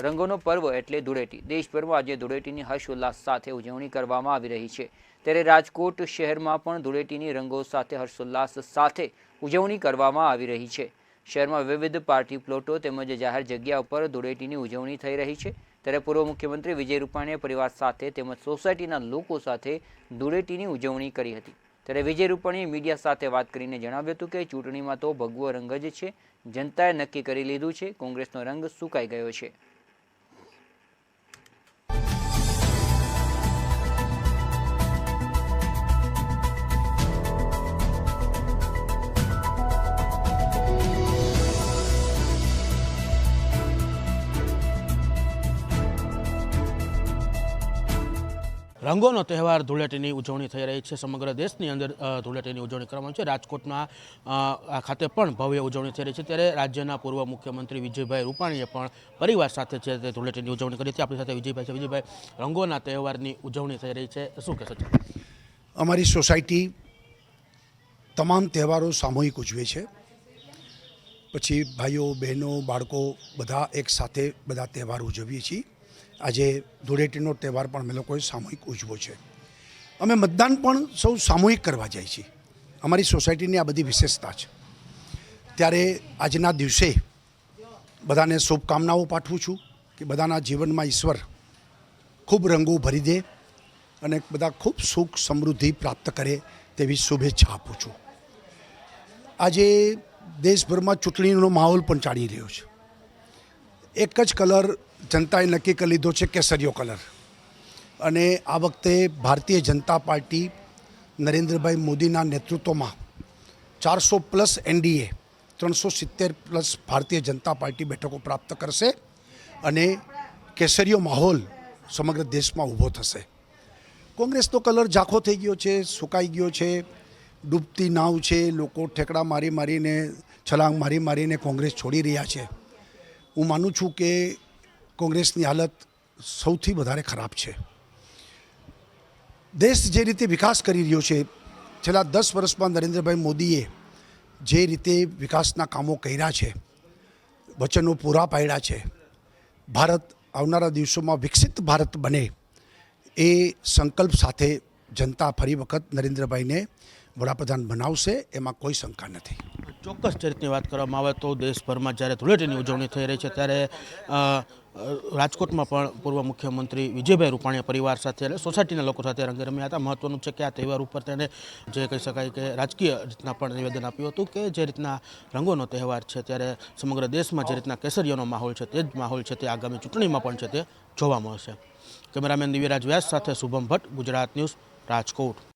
રંગોનો પર્વ એટલે ધૂળેટી. દેશભરમાં આજે ધૂળેટીની હર્ષોલ્લાસ સાથે ઉજવણી કરવામાં આવી રહી છે. ત્યારે રાજકોટ શહેરમાં પણ ધૂળેટીની રંગો સાથે હર્ષોલ્લાસ સાથે ઉજવણી કરવામાં આવી રહી છે. શહેરમાં વિવિધ પાર્ટી પ્લોટો તેમજ જાહેર જગ્યા ઉપર ધૂળેટીની ઉજવણી થઈ રહી છે. ત્યારે પૂર્વ મુખ્યમંત્રી વિજય રૂપાણીએ પરિવાર સાથે તેમજ સોસાયટીના લોકો સાથે ધૂળેટીની ઉજવણી કરી હતી. ત્યારે વિજય રૂપાણીએ મીડિયા સાથે વાત કરીને જણાવ્યું હતું કે ચૂંટણીમાં તો ભગવો રંગ જ છે. જનતાએ નક્કી કરી લીધું છે. કોંગ્રેસનો રંગ સુકાઈ ગયો છે. રંગોનો તહેવાર ધૂળેટીની ઉજવણી થઈ રહી છે. સમગ્ર દેશની અંદર ધૂળેટીની ઉજવણી કરવામાં છે. રાજકોટમાં આ ખાતે પણ ભવ્ય ઉજવણી થઈ રહી છે. ત્યારે રાજ્યના પૂર્વ મુખ્યમંત્રી વિજયભાઈ રૂપાણીએ પણ પરિવાર સાથે છે તે ધૂળેટીની ઉજવણી કરી હતી. આપણી સાથે વિજયભાઈ છે. વિજયભાઈ, રંગોના તહેવારની ઉજવણી થઈ રહી છે. શું કહેશો? અમારી સોસાયટી તમામ તહેવારો સામૂહિક ઉજવે છે. પછી ભાઈઓ, બહેનો, બાળકો બધા એક સાથે બધા તહેવાર ઉજવીએ છીએ. આજે ધૂળેટીનો તહેવાર પણ અમે લોકોએ સામૂહિક ઉજવો છે. અમે મતદાન પણ સૌ સામૂહિક કરવા જાય છીએ. અમારી સોસાયટીની આ બધી વિશેષતા છે. ત્યારે આજના દિવસે બધાને શુભકામનાઓ પાઠવું છું કે બધાના જીવનમાં ઈશ્વર ખૂબ રંગો ભરી દે અને બધા ખૂબ સુખ સમૃદ્ધિ પ્રાપ્ત કરે તેવી શુભેચ્છા આપું છું. આજે દેશભરમાં ચૂંટણીનો માહોલ પણ ચાલી રહ્યો છે. એક જ કલર જનતાએ નક્કી કરી લીધો છે કેસરીયો કલર. અને આ વખતે ભારતીય જનતા પાર્ટી નરેન્દ્રભાઈ મોદીના નેતૃત્વમાં ચારસો પ્લસ એનડીએ, ત્રણસો સિત્તેર પ્લસ ભારતીય જનતા પાર્ટી બેઠકો પ્રાપ્ત કરશે અને કેસરીયો માહોલ સમગ્ર દેશમાં ઊભો થશે. કોંગ્રેસનો કલર ઝાંખો થઈ ગયો છે, સુકાઈ ગયો છે, ડૂબતી નાવ છે, લોકો ઠેકડા મારી મારીને, છલાંગ મારી મારીને કોંગ્રેસ છોડી રહ્યા છે. હું માનું છું કે કોંગ્રેસની હાલત સૌથી વધારે ખરાબ છે. દેશ જે રીતે વિકાસ કરી રહ્યો છે, છેલ્લા દસ વર્ષમાં નરેન્દ્રભાઈ મોદીએ જે રીતે વિકાસના કામો કર્યા છે, વચનો પૂરા પાડ્યા છે, ભારત આવનારા દિવસોમાં વિકસિત ભારત બને એ સંકલ્પ સાથે જનતા ફરી વખત નરેન્દ્રભાઈને વડાપ્રધાન બનાવશે, એમાં કોઈ શંકા નથી. ચોક્કસ ચરિત્રની વાત કરવામાં આવે તો દેશભરમાં જ્યારે ધૂળેટીની ઉજવણી થઈ રહી છે, ત્યારે રાજકોટમાં પણ પૂર્વ મુખ્યમંત્રી વિજયભાઈ રૂપાણીએ પરિવાર સાથે એટલે સોસાયટીના લોકો સાથે રંગે રમ્યા હતા. મહત્વનું છે કે આ તહેવાર ઉપર તેને જે કહી શકાય કે રાજકીય રીતના પણ નિવેદન આપ્યું હતું કે જે રીતના રંગોનો તહેવાર છે, ત્યારે સમગ્ર દેશમાં જે રીતના કેસરીઓનો માહોલ છે, તે જ માહોલ છે, તે આગામી ચૂંટણીમાં પણ છે, તે જોવા મળશે. કેમેરામેન દિવ્યરાજ વ્યાસ સાથે શુભમ ભટ્ટ, ગુજરાત ન્યૂઝ રાજકોટ.